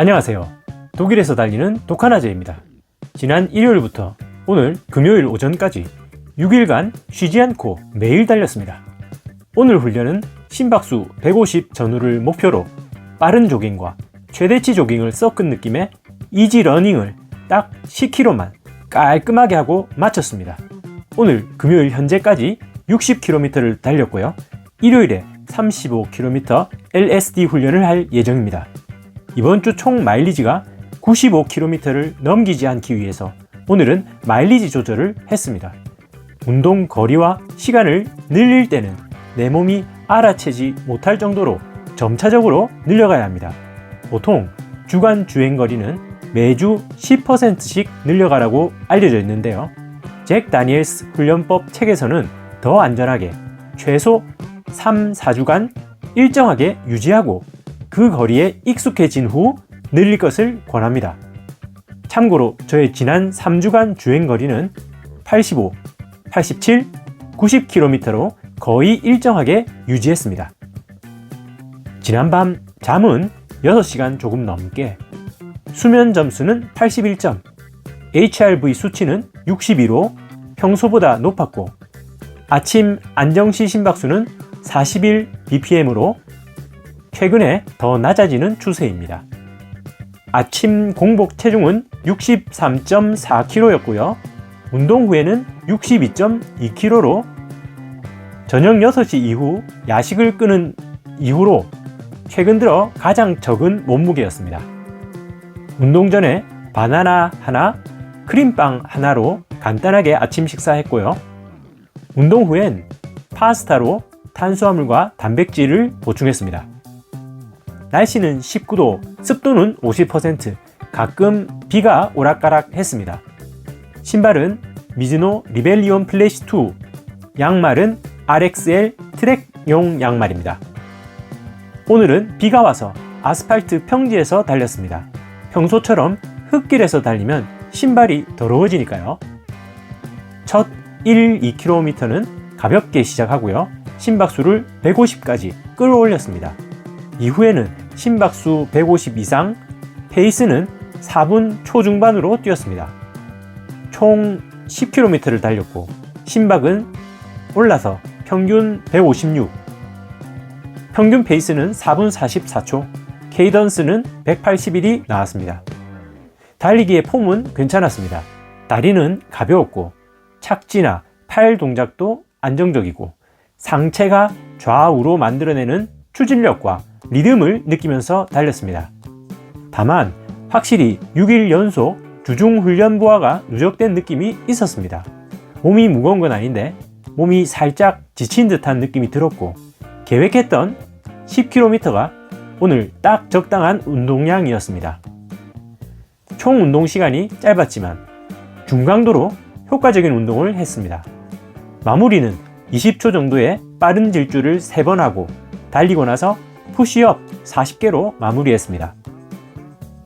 안녕하세요. 독일에서 달리는 독하나제입니다. 지난 일요일부터 오늘 금요일 오전까지 6일간 쉬지 않고 매일 달렸습니다. 오늘 훈련은 심박수 150 전후를 목표로 빠른 조깅과 최대치 조깅을 섞은 느낌의 이지 러닝을 딱 10km만 깔끔하게 하고 마쳤습니다. 오늘 금요일 현재까지 60km를 달렸고요. 일요일에 35km LSD 훈련을 할 예정입니다. 이번 주 총 마일리지가 95km를 넘기지 않기 위해서 오늘은 마일리지 조절을 했습니다. 운동 거리와 시간을 늘릴 때는 내 몸이 알아채지 못할 정도로 점차적으로 늘려가야 합니다. 보통 주간 주행 거리는 매주 10%씩 늘려가라고 알려져 있는데요. 잭 다니엘스 훈련법 책에서는 더 안전하게 최소 3, 4주간 일정하게 유지하고 그 거리에 익숙해진 후 늘릴 것을 권합니다. 참고로 저의 지난 3주간 주행 거리는 85, 87, 90km로 거의 일정하게 유지했습니다. 지난 밤 잠은 6시간 조금 넘게, 수면 점수는 81점, HRV 수치는 62로 평소보다 높았고, 아침 안정시 심박수는 41 bpm으로 최근에 더 낮아지는 추세입니다. 아침 공복 체중은 63.4kg였고요. 운동 후에는 62.2kg로 저녁 6시 이후 야식을 끄는 이후로 최근 들어 가장 적은 몸무게였습니다. 운동 전에 바나나 하나, 크림빵 하나로 간단하게 아침 식사했고요. 운동 후엔 파스타로 탄수화물과 단백질을 보충했습니다. 날씨는 19도, 습도는 50%, 가끔 비가 오락가락 했습니다. 신발은 미즈노 리벨리온 플래시 2, 양말은 RXL 트랙용 양말입니다. 오늘은 비가 와서 아스팔트 평지에서 달렸습니다. 평소처럼 흙길에서 달리면 신발이 더러워지니까요. 첫 1, 2km는 가볍게 시작하고요. 심박수를 150까지 끌어올렸습니다. 이후에는 심박수 150 이상, 페이스는 4분 초중반으로 뛰었습니다. 총 10km를 달렸고, 심박은 올라서 평균 156, 평균 페이스는 4분 44초, 케이던스는 181이 나왔습니다. 달리기의 폼은 괜찮았습니다. 다리는 가벼웠고, 착지나 팔 동작도 안정적이고, 상체가 좌우로 만들어내는 추진력과 리듬을 느끼면서 달렸습니다. 다만 확실히 6일 연속 주중 훈련 부하가 누적된 느낌이 있었습니다. 몸이 무거운 건 아닌데 몸이 살짝 지친 듯한 느낌이 들었고 계획했던 10km가 오늘 딱 적당한 운동량이었습니다. 총 운동 시간이 짧았지만 중강도로 효과적인 운동을 했습니다. 마무리는 20초 정도의 빠른 질주를 3번 하고 달리고 나서 푸시업 40개로 마무리했습니다.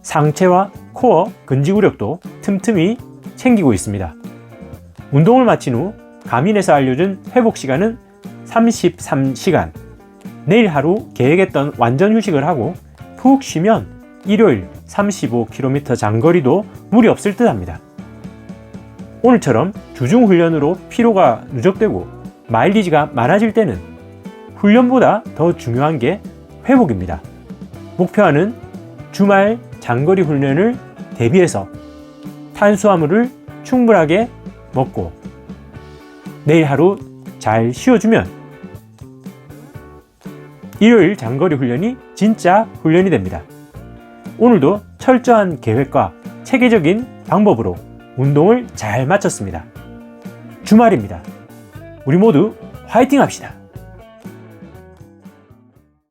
상체와 코어 근지구력도 틈틈이 챙기고 있습니다. 운동을 마친 후 가민에서 알려준 회복 시간은 33시간. 내일 하루 계획했던 완전 휴식을 하고 푹 쉬면 일요일 35km 장거리도 무리 없을 듯 합니다. 오늘처럼 주중 훈련으로 피로가 누적되고 마일리지가 많아질 때는 훈련보다 더 중요한 게 회복입니다. 목표하는 주말 장거리 훈련을 대비해서 탄수화물을 충분하게 먹고 내일 하루 잘 쉬어주면 일요일 장거리 훈련이 진짜 훈련이 됩니다. 오늘도 철저한 계획과 체계적인 방법으로 운동을 잘 마쳤습니다. 주말입니다. 우리 모두 화이팅 합시다.